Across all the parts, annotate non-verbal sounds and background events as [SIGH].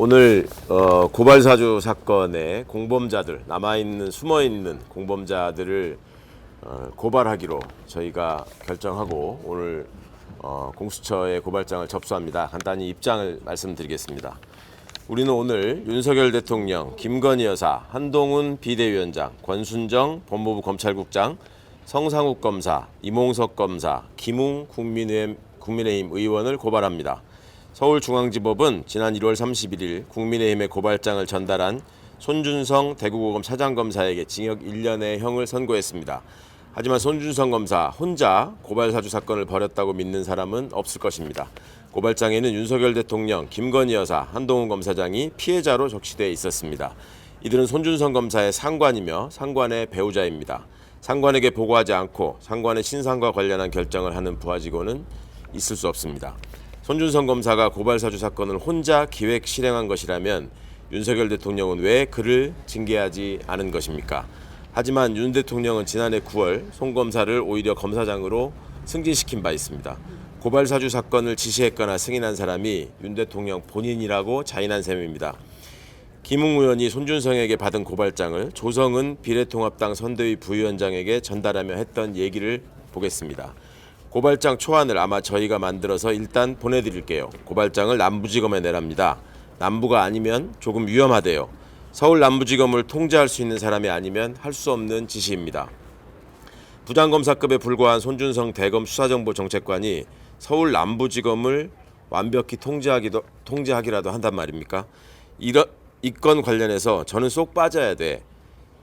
오늘 어, 고발사주 사건의 공범자들 남아있는 숨어있는 공범자들을 어, 고발하기로 저희가 결정하고 오늘 어, 공수처에 고발장을 접수합니다. 간단히 입장을 말씀드리겠습니다. 우리는 오늘 윤석열 대통령, 김건희 여사, 한동훈 비대위원장, 권순정 법무부 검찰국장, 성상욱 검사, 이몽석 검사, 김웅 국민의힘, 국민의힘 의원을 고발합니다. 서울중앙지법은 지난 1월 31일 국민의힘에 고발장을 전달한 손준성 대구고검 차장검사에게 징역 1년의 형을 선고했습니다. 하지만 손준성 검사 혼자 고발사주 사건을 벌였다고 믿는 사람은 없을 것입니다. 고발장에는 윤석열 대통령, 김건희 여사, 한동훈 검사장이 피해자로 적시되어 있었습니다. 이들은 손준성 검사의 상관이며 상관의 배우자입니다. 상관에게 보고하지 않고 상관의 신상과 관련한 결정을 하는 부하 직원은 있을 수 없습니다. 손준성 검사가 고발 사주 사건을 혼자 기획 실행한 것이라면 윤석열 대통령은 왜 그를 징계하지 않은 것입니까? 하지만 윤 대통령은 지난해 9월 송 검사를 오히려 검사장으로 승진시킨 바 있습니다. 고발 사주 사건을 지시했거나 승인한 사람이 윤 대통령 본인이라고 자인한 셈입니다. 김웅 의원이 손준성에게 받은 고발장을 조성은 비례통합당 선대위 부위원장에게 전달하며 했던 얘기를 보겠습니다. 고발장 초안을 아마 저희가 만들어서 일단 보내드릴게요. 고발장을 남부지검에 내랍니다. 남부가 아니면 조금 위험하대요. 서울 남부지검을 통제할 수 있는 사람이 아니면 할 수 없는 지시입니다. 부장검사급에 불과한 손준성 대검 수사정보정책관이 서울 남부지검을 완벽히 통제하기도 통제하기라도 한단 말입니까? 이런 이건 관련해서 저는 쏙 빠져야 돼.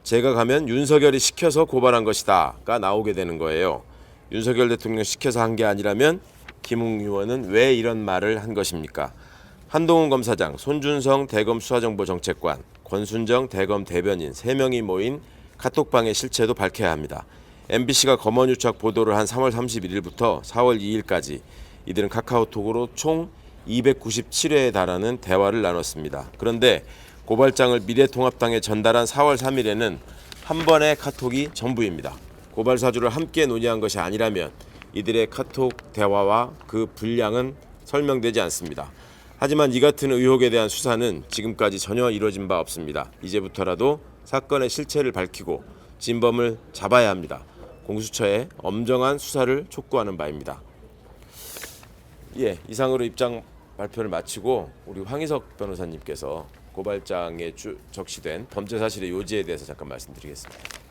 제가 가면 윤석열이 시켜서 고발한 것이다가 나오게 되는 거예요. 윤석열 대통령 시켜서 한 게 아니라면 김웅 의원은 왜 이런 말을 한 것입니까? 한동훈 검사장, 손준성 대검 수사정보정책관, 권순정 대검 대변인 세 명이 모인 카톡방의 실체도 밝혀야 합니다. MBC가 검언유착 보도를 한 3월 31일부터 4월 2일까지 이들은 카카오톡으로 총 297회에 달하는 대화를 나눴습니다. 그런데 고발장을 미래통합당에 전달한 4월 3일에는 한 번의 카톡이 전부입니다. 고발 사주를 함께 논의한 것이 아니라면 이들의 카톡 대화와 그 분량은 설명되지 않습니다. 하지만 이 같은 의혹에 대한 수사는 지금까지 전혀 이루어진 바 없습니다. 이제부터라도 사건의 실체를 밝히고 진범을 잡아야 합니다. 공수처에 엄정한 수사를 촉구하는 바입니다. 예, 이상으로 입장 발표를 마치고 우리 황희석 변호사님께서 고발장에 주, 적시된 범죄 사실의 요지에 대해서 잠깐 말씀드리겠습니다.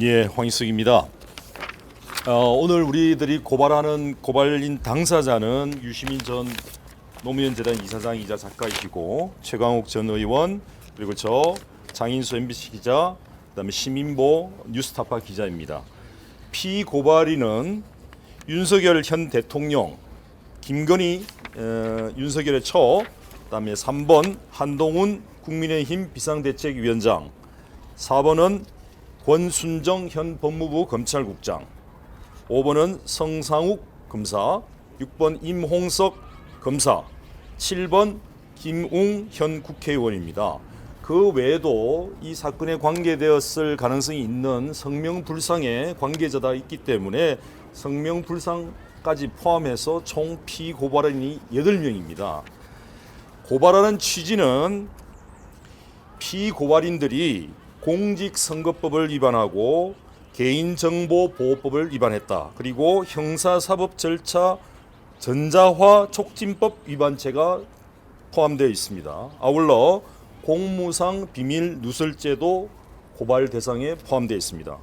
예, 황희숙입니다. 어, 오늘 우리들이 고발하는 고발인 당사자는 유시민 전 노무현 재단 이사장이자 작가이시고 최강욱 전 의원 그리고 저 장인수 MBC 기자 그다음에 시민보 뉴스타파 기자입니다. 피고발인은 윤석열 현 대통령, 김건희 어, 윤석열의 처, 그다음에 3번 한동훈 국민의힘 비상대책위원장, 4번은 권순정 현 법무부 검찰국장 5번은 성상욱 검사 6번 임홍석 검사 7번 김웅 현 국회의원입니다. 그 외에도 이 사건에 관계되었을 가능성이 있는 성명불상의 관계자다 있기 때문에 성명불상까지 포함해서 총 피고발인이 8명입니다. 고발하는 취지는 피고발인들이 공직선거법을 위반하고 개인정보보호법을 위반했다. 그리고 형사사법 절차 전자화 촉진법 위반죄가 포함되어 있습니다. 아울러 공무상 비밀 누설죄도 고발 대상에 포함되어 있습니다.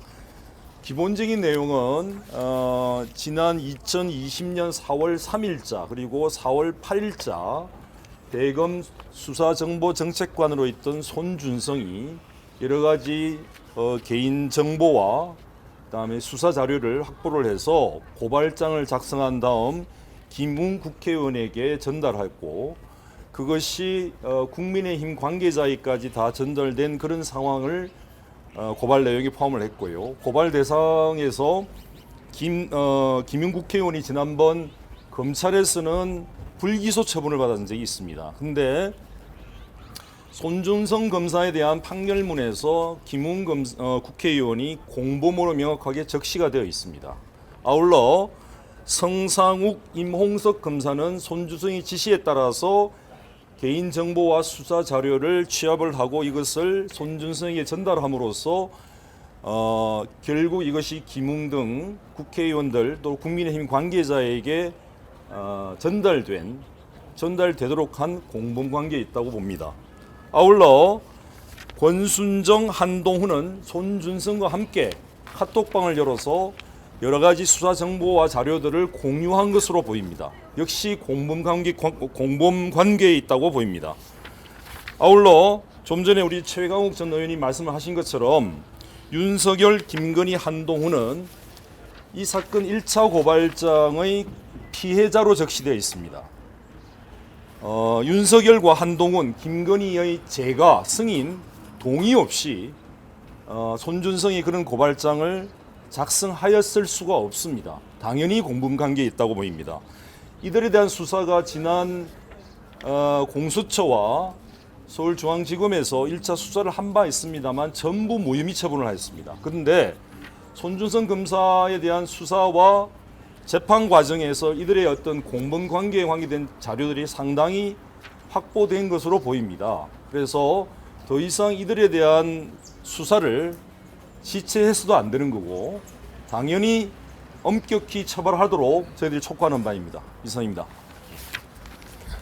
기본적인 내용은 어, 지난 2020년 4월 3일자 그리고 4월 8일자 대검 수사정보정책관으로 있던 손준성이 여러 가지 어, 개인 정보와 그다음에 수사 자료를 확보를 해서 고발장을 작성한 다음 김웅 국회의원에게 전달했고 그것이 어, 국민의힘 관계자에까지 다 전달된 그런 상황을 어, 고발 내용에 포함을 했고요. 고발 대상에서 김 어, 김웅 국회의원이 지난번 검찰에서는 불기소 처분을 받은 적이 있습니다. 근데 손준성 검사에 대한 판결문에서 김웅 검, 어, 국회의원이 공범으로 명확하게 적시가 되어 있습니다. 아울러 성상욱, 임홍석 검사는 손주성의 지시에 따라서 개인 정보와 수사 자료를 취합을 하고 이것을 손준성에게 전달함으로써 어, 결국 이것이 김웅 등 국회의원들 또 국민의힘 관계자에게 어, 전달된 전달되도록 한 공범 관계에 있다고 봅니다. 아울러 권순정 한동훈은 손준성과 함께 카톡방을 열어서 여러 가지 수사 정보와 자료들을 공유한 것으로 보입니다. 역시 공범 관계 공범 관계에 있다고 보입니다. 아울러 좀 전에 우리 최강욱 전 의원이 말씀을 하신 것처럼 윤석열, 김건희, 한동훈은 이 사건 1차 고발장의 피해자로 적시되어 있습니다. 어, 윤석열과 한동훈, 김건희의 제가 승인 동의 없이 어, 손준성이 그런 고발장을 작성하였을 수가 없습니다. 당연히 공범 관계에 있다고 보입니다. 이들에 대한 수사가 지난 어, 공수처와 서울중앙지검에서 1차 수사를 한 바 있습니다만 전부 무혐의 처분을 하였습니다. 그런데 손준성 검사에 대한 수사와 재판 과정에서 이들의 어떤 공범 관계에 관계된 자료들이 상당히 확보된 것으로 보입니다. 그래서 더 이상 이들에 대한 수사를 지체해서도 안 되는 거고 당연히 엄격히 처벌하도록 저희들이 촉구하는 바입니다. 이상입니다.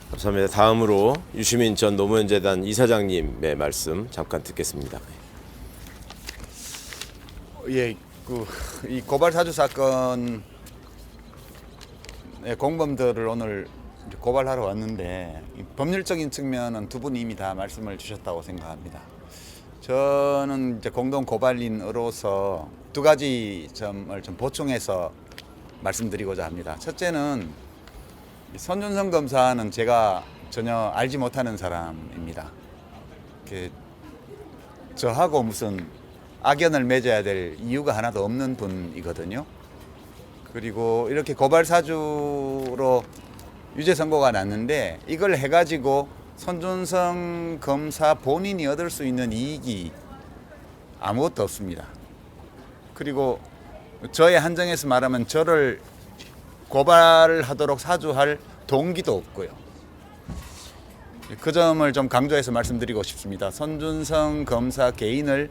감사합니다. 다음으로 유시민 전 노무현재단 이사장님의 말씀 잠깐 듣겠습니다. 예, 그 이 고발 사주 사건 의 공범들을 오늘 고발하러 왔는데 이 법률적인 측면은 두 분이 이미 다 말씀을 주셨다고 생각합니다. 저는 이제 공동 고발인으로서 두 가지 점을 좀 보충해서 말씀드리고자 합니다. 첫째는 이 손준성 검사는 제가 전혀 알지 못하는 사람입니다. 이렇게 저하고 무슨 악연을 맺어야 될 이유가 하나도 없는 분이거든요. 그리고 이렇게 고발 사주로 유죄 선고가 났는데 이걸 해가지고 손준성 검사 본인이 얻을 수 있는 이익이 아무것도 없습니다. 그리고 저의 한정에서 말하면 저를 고발하도록 사주할 동기도 없고요. 그 점을 좀 강조해서 말씀드리고 싶습니다. 손준성 검사 개인을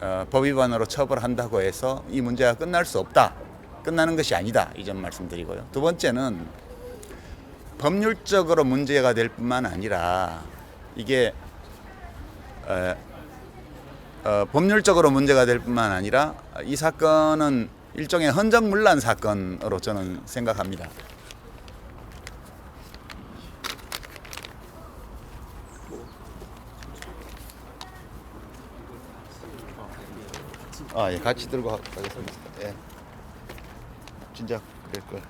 어, 법 위반으로 처벌한다고 해서 이 문제가 끝날 수 없다. 끝나는 것이 아니다. 이 점 말씀드리고요. 두 번째는 법률적으로 문제가 될 뿐만 아니라 이게 어, 어, 법률적으로 문제가 될 뿐만 아니라 이 사건은 일종의 헌정문란 사건으로 저는 생각합니다. 아, 예, 같이 들고 가- 가겠습니다. 예. 진짜 그럴 걸.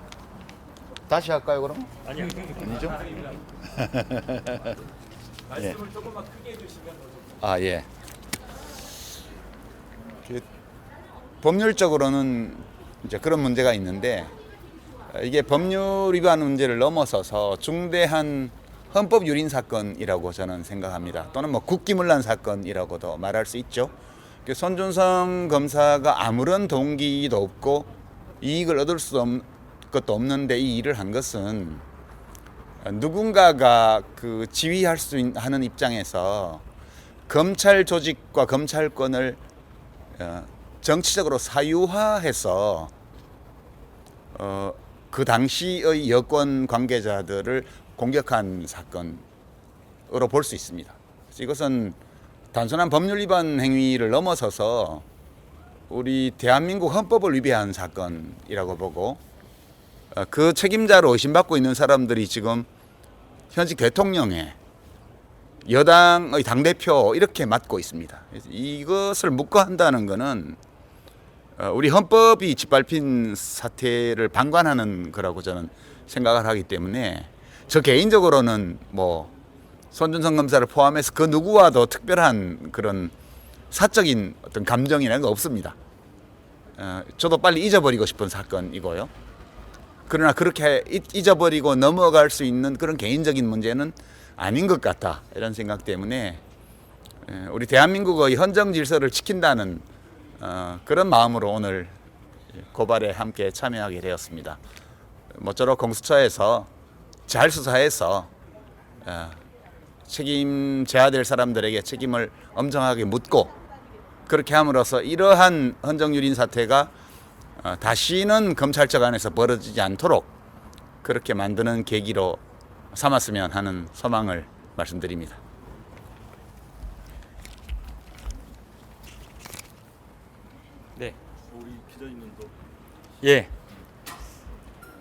다시 할까요, 그럼? 아니요. 아니죠? [LAUGHS] 말씀을 조금만 크게 해주시면 아, 예. 그 법률적으로는 이제 그런 문제가 있는데 어, 이게 법률 위반 문제를 넘어서서 중대한 헌법 유린 사건이라고 저는 생각합니다. 또는 뭐 국기문란 사건이라고도 말할 수 있죠. 그 손준성 검사가 아무런 동기도 없고 이익을 얻을 수 없, 것도 없는데 이 일을 한 것은 누군가가 그 지휘할 수 있- 하는 입장에서 검찰 조직과 검찰권을 어, 정치적으로 사유화해서 어, 그 당시의 여권 관계자들을 공격한 사건으로 볼 수 있습니다. 이것은 단순한 법률 위반 행위를 넘어서서 우리 대한민국 헌법을 위배한 사건이라고 보고 어, 그 책임자로 의심받고 있는 사람들이 지금 현직 대통령의 여당의 당대표 이렇게 맡고 있습니다. 이것을 묵과한다는 것은 어, 우리 헌법이 짓밟힌 사태를 방관하는 거라고 저는 생각을 하기 때문에 저 개인적으로는 뭐 손준성 검사를 포함해서 그 누구와도 특별한 그런 사적인 어떤 감정이라는 거 없습니다. 어, 저도 빨리 잊어버리고 싶은 사건이고요. 그러나 그렇게 잊- 잊어버리고 넘어갈 수 있는 그런 개인적인 문제는 아닌 것 같다 이런 생각 때문에 에, 우리 대한민국의 헌정 질서를 지킨다는 어, 그런 마음으로 오늘 고발에 함께 참여하게 되었습니다. 모쪼록 공수처에서 잘 수사해서 어, 책임져야 될 사람들에게 책임을 엄정하게 묻고 그렇게 함으로써 이러한 헌정유린 사태가 어, 다시는 검찰청 안에서 벌어지지 않도록 그렇게 만드는 계기로 삼았으면 하는 소망을 말씀드립니다. 네. 우리 기자님도 예.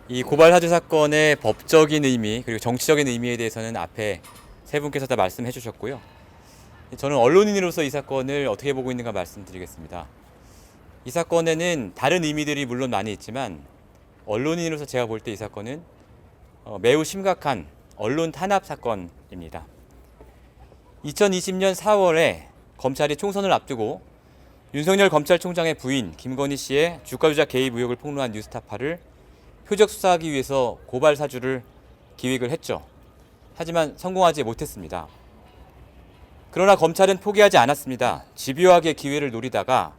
이 고발 사주 사건의 법적인 의미 그리고 정치적인 의미에 대해서는 앞에 세 분께서 다 말씀해 주셨고요. 저는 언론인으로서 이 사건을 어떻게 보고 있는가 말씀드리겠습니다. 이 사건에는 다른 의미들이 물론 많이 있지만 언론인으로서 제가 볼 때 이 사건은 어, 매우 심각한 언론 탄압 사건입니다. 2020년 4월에 검찰이 총선을 앞두고 윤석열 검찰총장의 부인 김건희 씨의 주가 조작 개입 의혹을 폭로한 뉴스타파를 표적 수사하기 위해서 고발 사주를 기획을 했죠. 하지만 성공하지 못했습니다. 그러나 검찰은 포기하지 않았습니다. 집요하게 기회를 노리다가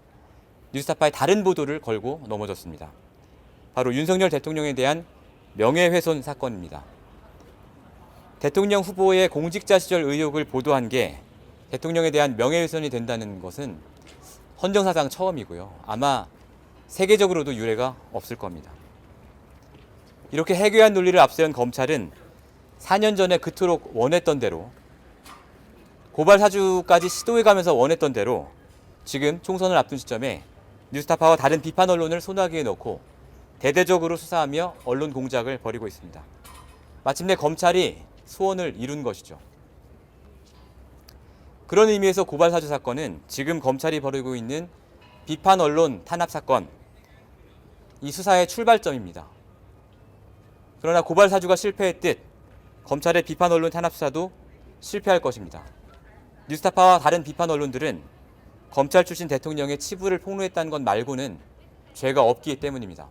뉴스타파의 다른 보도를 걸고 넘어졌습니다. 바로 윤석열 대통령에 대한 명예훼손 사건입니다. 대통령 후보의 공직자 시절 의혹을 보도한 게 대통령에 대한 명예훼손이 된다는 것은 헌정사상 처음이고요. 아마 세계적으로도 유례가 없을 겁니다. 이렇게 해괴한 논리를 앞세운 검찰은 4년 전에 그토록 원했던 대로 고발 사주까지 시도해가면서 원했던 대로 지금 총선을 앞둔 시점에 뉴스타파와 다른 비판 언론을 소나기에 넣고 대대적으로 수사하며 언론 공작을 벌이고 있습니다. 마침내 검찰이 소원을 이룬 것이죠. 그런 의미에서 고발 사주 사건은 지금 검찰이 벌이고 있는 비판 언론 탄압 사건 이 수사의 출발점입니다. 그러나 고발 사주가 실패했듯 검찰의 비판 언론 탄압 수사도 실패할 것입니다. 뉴스타파와 다른 비판 언론들은 검찰 출신 대통령의 치부를 폭로했다는 것 말고는 죄가 없기 때문입니다.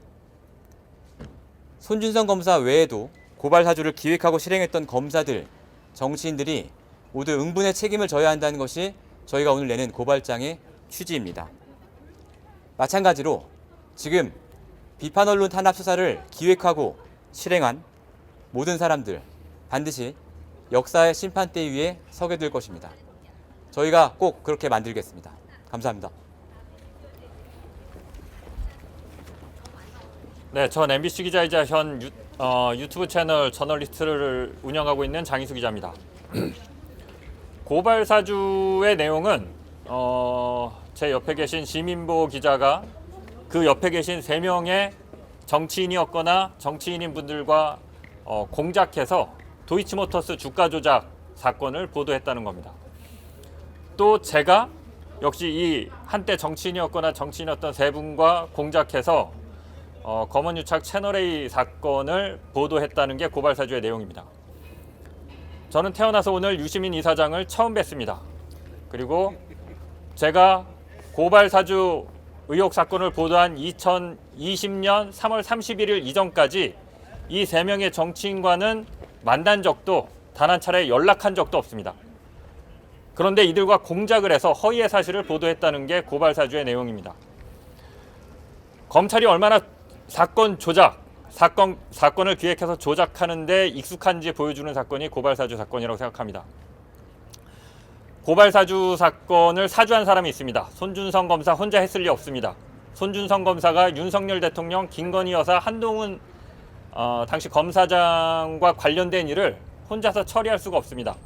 손준성 검사 외에도 고발 사주를 기획하고 실행했던 검사들, 정치인들이 모두 응분의 책임을 져야 한다는 것이 저희가 오늘 내는 고발장의 취지입니다. 마찬가지로 지금 비판 언론 탄압 수사를 기획하고 실행한 모든 사람들 반드시 역사의 심판대 위에 서게 될 것입니다. 저희가 꼭 그렇게 만들겠습니다. 감사합니다. 네, 전 MBC 기자이자 현 유, 어, 유튜브 채널 저널리스트를 운영하고 있는 장희수 기자입니다. [CLEARS THROAT] 고발 사주의 내용은 어, 제 옆에 계신 시민보 기자가 그 옆에 계신 세 명의 정치인이었거나 정치인인 분들과 어, 공작해서 도이치모터스 주가 조작 사건을 보도했다는 겁니다. 또 제가 역시 이 한때 정치인이었거나 정치인이었던 세 분과 공작해서 어, 검언유착 채널A 사건을 보도했다는 게 고발 사주의 내용입니다. 저는 태어나서 오늘 유시민 이사장을 처음 뵀습니다. 그리고 제가 고발 사주 의혹 사건을 보도한 2020년 3월 31일 이전까지 이 세 명의 정치인과는 만난 적도 단 한 차례 연락한 적도 없습니다. 그런데 이들과 공작을 해서 허위의 사실을 보도했다는 게 고발 사주의 내용입니다. 검찰이 얼마나 사건 조작, 사건 사건을 기획해서 조작하는데 익숙한지 보여주는 사건이 고발 사주 사건이라고 생각합니다. 고발 사주 사건을 사주한 사람이 있습니다. 손준성 검사 혼자 했을 리 없습니다. 손준성 검사가 윤석열 대통령, 김건희 여사, 한동훈 어, 당시 검사장과 관련된 일을 혼자서 처리할 수가 없습니다.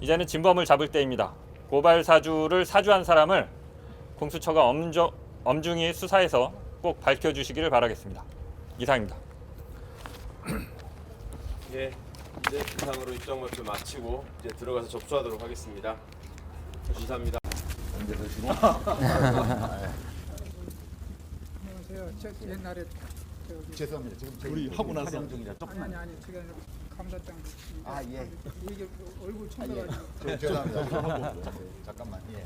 이제는 진범을 잡을 때입니다. 고발 사주를 사주한 사람을 공수처가 엄저, 엄중히 수사해서 꼭 밝혀주시기를 바라겠습니다. 이상입니다. [CLEARS THROAT] 예, 이제 이상으로 입장 발표 마치고 이제 들어가서 접수하도록 하겠습니다. 감사합니다. [LAUGHS] 안녕하세요. 저 옛날에 저기 죄송합니다. 지금 우리 하고 나서 중이라 아니 아니 아니 제가 감사장 아, 예. 이게 얼굴 쳐다가지고 죄송합니다. 잠깐만. 예.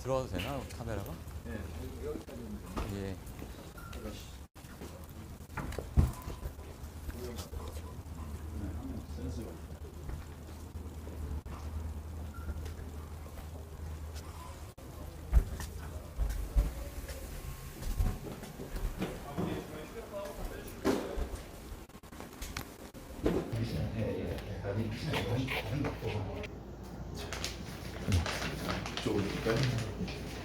들어와도 되나 카메라가? 예. 단독방입니다.